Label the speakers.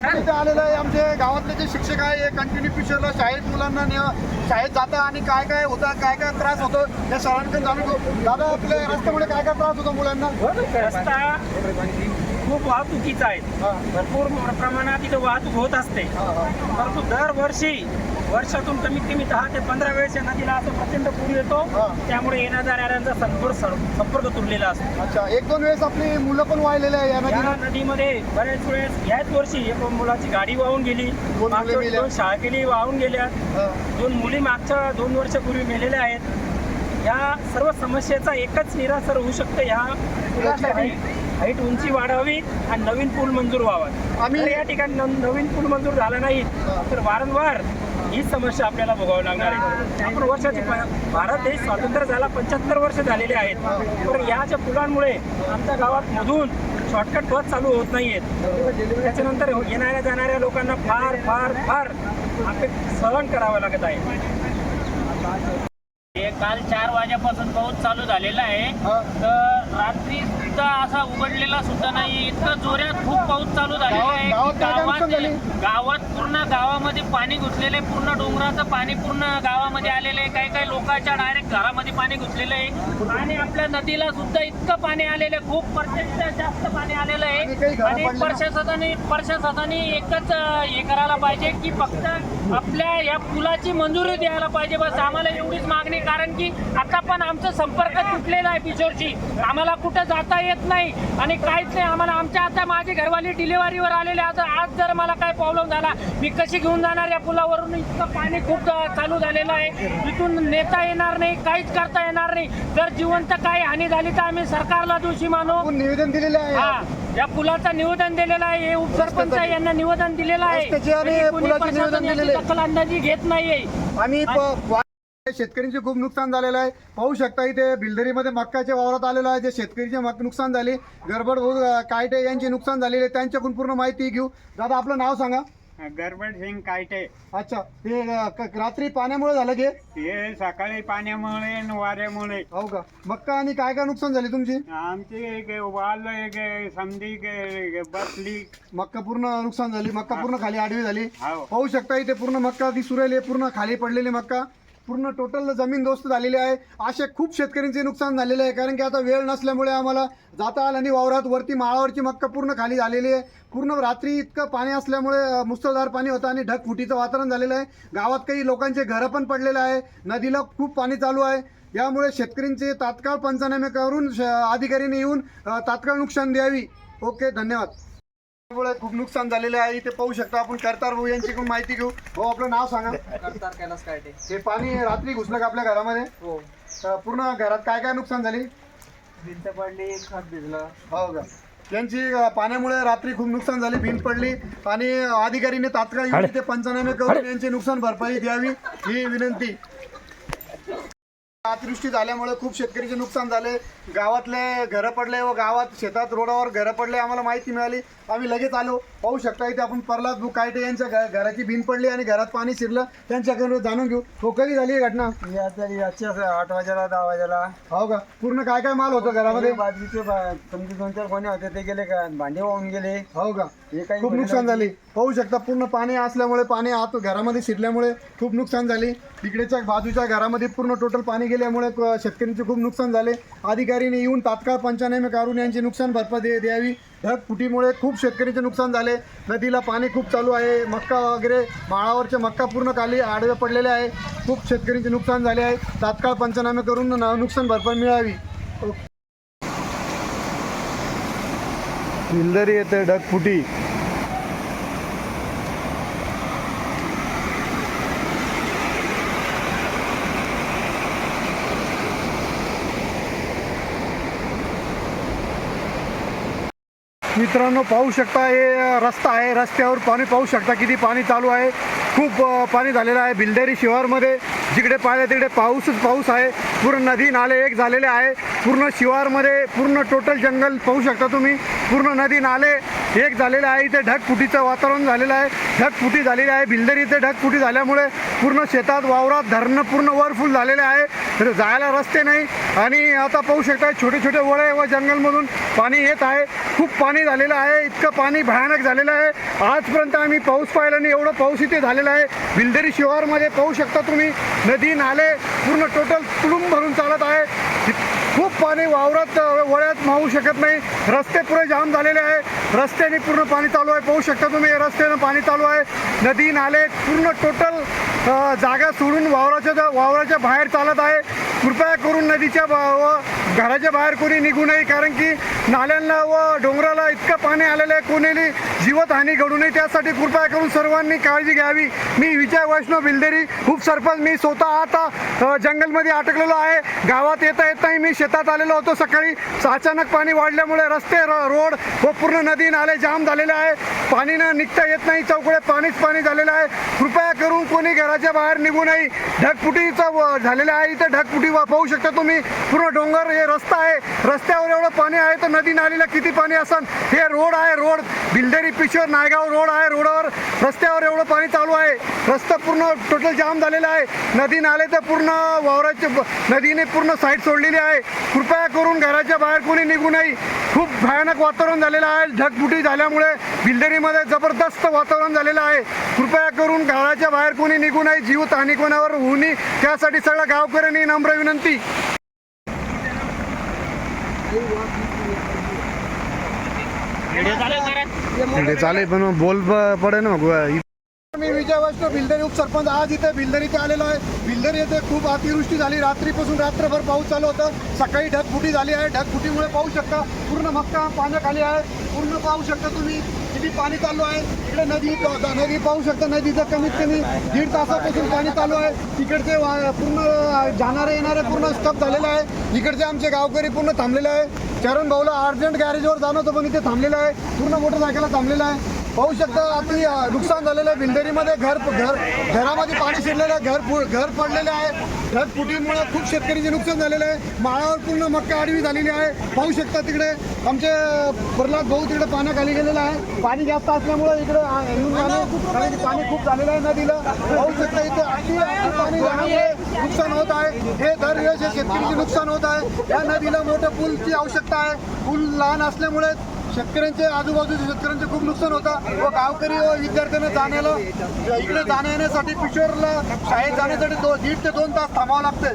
Speaker 1: इथे आलेलं आहे आमचे गावातले जे शिक्षक आहे कंटिन्यू फ्युचरला शाळेत मुलांना शाळेत जातं आणि काय काय होतं काय काय त्रास होतो या सरांकडे जाणून दादा आपल्या रस्त्यामुळे काय काय त्रास होतो मुलांना?
Speaker 2: रस्ता खूप वाहतुकीचा आहे. भरपूर प्रमाणात इथे वाहतूक होत असते. परंतु दरवर्षी वर्षातून कमीत कमी दहा ते पंधरा वेळेस या नदीला असं प्रचंड पूर येतो. त्यामुळे येण्या जाणाऱ्यांचा संपर्क संपर्क तुटलेला असतो.
Speaker 1: अच्छा एक दोन वेळेस आपली मुलं पण वाहिलेले आहे या
Speaker 2: नदीमध्ये बऱ्याच वेळेस याच वर्षी एक मुलाची गाडी वाहून गेली. दोन शाळा केली वाहून गेल्या. दोन मुली मागच्या दोन वर्षापूर्वी मेलेल्या आहेत. या सर्व समस्येचा एकच निरासर होऊ शकतं ह्या हाईट उंची वाढावी आणि नवीन पूल मंजूर व्हावा.
Speaker 1: आम्ही-
Speaker 2: या ठिकाणी नव- नवीन पूल मंजूर झाला नाही तर वारंवार ही समस्या आपल्याला भोगावी लागणार आहे. आपण वर्षाची भारत देश स्वातंत्र्य झाला पंच्याहत्तर वर्ष झालेले आहेत. तर या ज्या पुलांमुळे आमच्या गावात मधून शॉर्टकट बस चालू होत नाहीयेत त्याच्यानंतर येणाऱ्या जाणाऱ्या लोकांना फार फार फार आपले सहन करावं लागत आहे.
Speaker 3: काल चार वाजेपासून पाऊस चालू झालेला आहे. तर रात्री सुद्धा असा उघडलेला सुद्धा नाही. इतकं जोरात खूप पाऊस चालू झालेला आहे.
Speaker 1: गावात
Speaker 3: गावात पूर्ण गावामध्ये पाणी घुसलेलं आहे. पूर्ण डोंगराचं पाणी पूर्ण गावामध्ये आलेलं आहे. काही काही लोकांच्या डायरेक्ट घरामध्ये पाणी घुसलेलं आहे. आणि आपल्या नदीला सुद्धा इतकं पाणी आलेलं आहे. खूप प्रचंड जास्त पाणी आलेलं आहे. आणि? प्रशासनाने प्रशासनाने एकच हे करायला पाहिजे की फक्त आपल्या या पुलाची मंजुरी द्यायला पाहिजे. बस आम्हाला एवढीच मागणी कारण की आता पण आमचा संपर्क तुटलेला आहे पिशोरशी आम्हाला कुठं जाता येत नाही आणि काहीच नाही. आम्हाला आमच्या आता माझी घरवाली डिलिव्हरीवर आलेले आता आज जर मला काय प्रॉब्लेम झाला मी कशी घेऊन जाणार या पुलावरून? इतकं पाणी खूप चालू झालेलं आहे. इथून नेता येणार नाही काहीच करता येणार नाही. जर जिवंत काही हानी झाली तर आम्ही सरकारला दोषी मानू.
Speaker 1: निवेदन दिलेले आहे.
Speaker 3: हा या पुलाचं निवेदन दिलेलं आहे. हे उपसरपंच यांना निवेदन दिलेलं आहे. दखल अंदाजी घेत नाहीये.
Speaker 1: आणि शेतकऱ्यांचे खूप नुकसान झालेलं आहे. पाहू शकता इथे बिल्डरीमध्ये मक्काच्या वावरात आलेलं आहे. जे शेतकरीचे मक नुकसान झाले अं, कायटे यांचे नुकसान झालेले. त्यांच्याकडून पूर्ण माहिती घेऊ. दादा आपलं नाव सांगा.
Speaker 4: गरबड सिंग कायटे.
Speaker 1: अच्छा ते क- रात्री पाण्यामुळे झालं की?
Speaker 4: हे सकाळी पाण्यामुळे आणि वाऱ्यामुळे.
Speaker 1: हो का? मक्का आणि काय काय नुकसान झाली तुमची?
Speaker 4: आमची एक वाल एक समधी एक बसली.
Speaker 1: मक्का पूर्ण नुकसान झाली मक्का पूर्ण खाली आडवी झाली.
Speaker 4: हो.
Speaker 1: पाहू शकता इथे पूर्ण मक्का दिसू राहिली पूर्ण खाली पडलेली मक्का. पूर्ण टोटल जमीन दोस्त झालेली आहे. असे खूप शेतकऱ्यांचे नुकसान झालेले आहे. कारण की आता वेळ नसल्यामुळे आम्हाला जाता आलं आणि वावरात वरती माळावरची मक्का पूर्ण खाली झालेली आहे. पूर्ण रात्री इतकं पाणी असल्यामुळे मुसळधार पाणी होतं आणि ढगफुटीचं वातावरण झालेलं आहे. गावात काही लोकांचे घरं पण पडलेलं आहे. नदीला खूप पाणी चालू आहे. यामुळे शेतकऱ्यांचे तात्काळ पंचनामे करून श- अधिकाऱ्यांनी येऊन तात्काळ नुकसान द्यावी. ओके धन्यवाद. खूप नुकसान झालेलं आहे. इथे पाहू शकता आपण करतार भाऊ यांची पण माहिती घेऊ. हो आपलं नाव सांगा.
Speaker 5: करतार कैलास कायटे.
Speaker 1: हे पाणी रात्री घुसलं का आपल्या घरामध्ये?
Speaker 5: हो.
Speaker 1: तर पूर्ण घरात काय काय नुकसान झाली?
Speaker 5: भिंत पडली खत भिजलं.
Speaker 1: हो का? यांची अं, पाण्यामुळे रात्री खूप नुकसान झाली भिंत पडली. आणि अधिकारीने तात्काळ येऊन इथे पंचनामे करून यांची नुकसान भरपाई द्यावी ही विनंती. अतिवृष्टी झाल्यामुळे खूप शेतकरीचे नुकसान झाले. गावातले घरं पडले व गावात शेतात रोडावर घरं पडले आम्हाला माहिती मिळाली. आम्ही लगेच आलो. पाहू शकता इथे आपण प्रल्हाद बुक कायटे यांच्या घ- घराची भिंत पडली आणि घरात पाणी शिरलं. त्यांच्याकडून जाणून घेऊ. हो कधी झाली ही घटना?
Speaker 5: आठ वाजेला दहा वाजेला.
Speaker 1: हो का? पूर्ण काय काय माल होतं घरामध्ये?
Speaker 5: बाजूचे बा- तुमचे दोन चार कोणी होते ते गेले का? भांडे वाहून गेले.
Speaker 1: हो का?
Speaker 5: हे काही
Speaker 1: खूप नुकसान झाले. पाहू शकता पूर्ण पाणी असल्यामुळे पाणी आत घरामध्ये शिरल्यामुळे खूप नुकसान झाले. तिकडेच्या बाजूच्या घरामध्ये पूर्ण टोटल पाणी गेल्यामुळे शेतकऱ्यांचे खूप नुकसान झाले. अधिकारीने येऊन तात्काळ पंचनामे करून यांची नुकसान भरपाई दे- द्यावी. ढगफुटीमुळे खूप शेतकऱ्यांचे नुकसान झाले. नदीला पाणी खूप चालू आहे. मक्का वगैरे माळावरचे मक्का पूर्ण खाली आडवे पडलेले आहे. खूप शेतकऱ्यांचे नुकसान झाले आहे. तात्काळ पंचनामे करून नुकसान भरपाई मिळावी. बिल्दरी येते ढगफुटी. मित्रांनो पाहू शकता हे रस्ता आहे. रस्त्यावर पाणी पाहू शकता किती पाणी चालू आहे. खूप पाणी झालेलं आहे बिल्डेरी शिवारमध्ये. जिकडे पाहिलं तिकडे पाऊसच पाऊस आहे. पूर्ण नदी नाले एक झालेले आहे. पूर्ण शिवारमध्ये पूर्ण टोटल जंगल पाहू शकता तुम्ही. पूर्ण नदी नाले एक झालेले आहे. इथे ढगफुटीचं वातावरण झालेलं आहे. ढगफुटी झालेली आहे. भिलदरी इथे ढगफुटी झाल्यामुळे पूर्ण शेतात वावरात धरणं पूर्ण वरफुल झालेले आहे. तर जायला रस्ते नाही. आणि आता पाहू शकता छोटे छोटे वळे व जंगलमधून पाणी येत आहे. खूप पाणी झालेलं आहे. इतकं पाणी भयानक झालेलं आहे. आजपर्यंत आम्ही पाऊस पाहिला नाही. एवढं पाऊस इथे झालेला आहे. भिलदरी शिवारमध्ये पाहू शकता तुम्ही. नदी नाले पूर्ण टोटल तुडूंब भरून चालत आहे. खूप पाणी वावरात वळ्यात मावू शकत नाही. रस्ते पुरे जाम झालेले आहे. रस्त्याने पूर्ण पाणी चालू आहे. पाहू शकता तुम्ही रस्त्यानं पाणी चालू आहे. नदी नाले पूर्ण टोटल जागा सोडून वावराच्या वावराच्या बाहेर चालत आहे. कृपया करून नदीच्या बा- व घराच्या बाहेर कोणी निघू नये कारण की नाल्यांना व डोंगराला इतकं पाणी आलेलं आहे कोणीही जीवतहानी घडू नये. त्यासाठी कृपया करून सर्वांनी काळजी घ्यावी. मी विजय वैष्णव बिल्देरी खूप सरपंच. मी स्वतः आता जंगलमध्ये अटकलेलो आहे. गावात येता येताही मी शेतात आलेलो होतो. सकाळी अचानक पाणी वाढल्यामुळे रस्ते रोड व पूर्ण नदी नाले जाम झालेले आहे. पाणीनं निघता येत नाही. चौकडे पाणीच पाणी झालेलं आहे. कृपया करून कोणी घराच्या बाहेर निघू नये. ढगफुटीचा व- झालेलं आहे. इथे ढगफुटी वा- पाहू शकता तुम्ही. पूर्ण डोंगर हे रस्ता आहे. रस्त्यावर एवढं पाणी आहे तर नदी नालीला किती पाणी असन? हे रोड आहे रोड. बिल्डरी पिशोर नायगाव रोड आहे रोडावर. रस्त्यावर एवढं पाणी चालू आहे. रस्ता पूर्ण टोटल जाम झालेला आहे. नदी नाले तर पूर्ण वावराचे नदीने पूर्ण साईड सोडलेली आहे. कृपया करून घराच्या बाहेर कोणी निघू नये. खूप भयानक वातावरण झालेलं आहे. ढगफुटी झाल्यामुळे बिल्डरीमध्ये जबरदस्त वातावरण झालेलं आहे. कृपया करून घराच्या बाहेर कोणी निघू नये. जीवतहानी कोणावर होऊ नये. त्यासाठी सगळ्या गावकऱ्यांनी नम्र विनंती. चालेल पण बोल पडे ना मी विजय वैष्णव बिल्डरी उपसरपंच. आज इथे बिल्डर इथे आलेलो आहे. बिल्डर येथे खूप अतिवृष्टी झाली. रात्रीपासून रात्रभर पाऊस चालू होता. सकाळी ढगफुटी झाली आहे. ढगफुटीमुळे पाहू शकता. पूर्ण मक्का पाण्याखाली आहे पूर्ण पाहू शकता तुम्ही. किती पाणी चालू आहे. इकडे नदी नदी पाहू शकता नदीचं कमीत कमी दीड तासापासून पाणी चालू आहे. तिकडचे पूर्ण जाणारे येणारे पूर्ण स्टॉप झालेलं आहे. इकडचे आमचे गावकरी पूर्ण थांबलेले आहे. चरण भाऊला अर्जंट गॅरेजवर जाणं होतं पण इथे थांबलेलं आहे. पूर्ण मोटरसायकलला थांबलेलं आहे. पाहू शकता अति नुकसान झालेलं आहे. बिल्डरीमध्ये घर घर घरामध्ये पाणी शिरलेलं आहे. घर पु- घर पडलेलं आहे. घर फुटीमुळे खूप शेतकरीचे नुकसान झालेलं आहे. माळावर पूर्ण मक्का आडवी झालेली आहे. पाहू शकता तिकडे आमचे प्रल्हाद भाऊ तिकडे पाण्याखाली गेलेला आहे. पाणी जास्त असल्यामुळे इकडे येऊन कारण की पाणी खूप झालेलं आहे नदीला. पाहू शकता इथे अति पाणी झाल्यामुळे नुकसान होत आहे. हे दरवेळेस हे शेतकरीचे नुकसान होत आहे. या नदीला मोठ्या पूलची आवश्यकता आहे. पूल लहान असल्यामुळे शेतकऱ्यांचे आजूबाजूच्या शेतकऱ्यांचे खूप नुकसान होतं. व गावकरी व विद्यार्थ्यांना जाण्याला इकडे जाण्या येण्यासाठी पिशोरला शाळेत जाण्यासाठी दो दीड ते दोन तास थांबावं लागते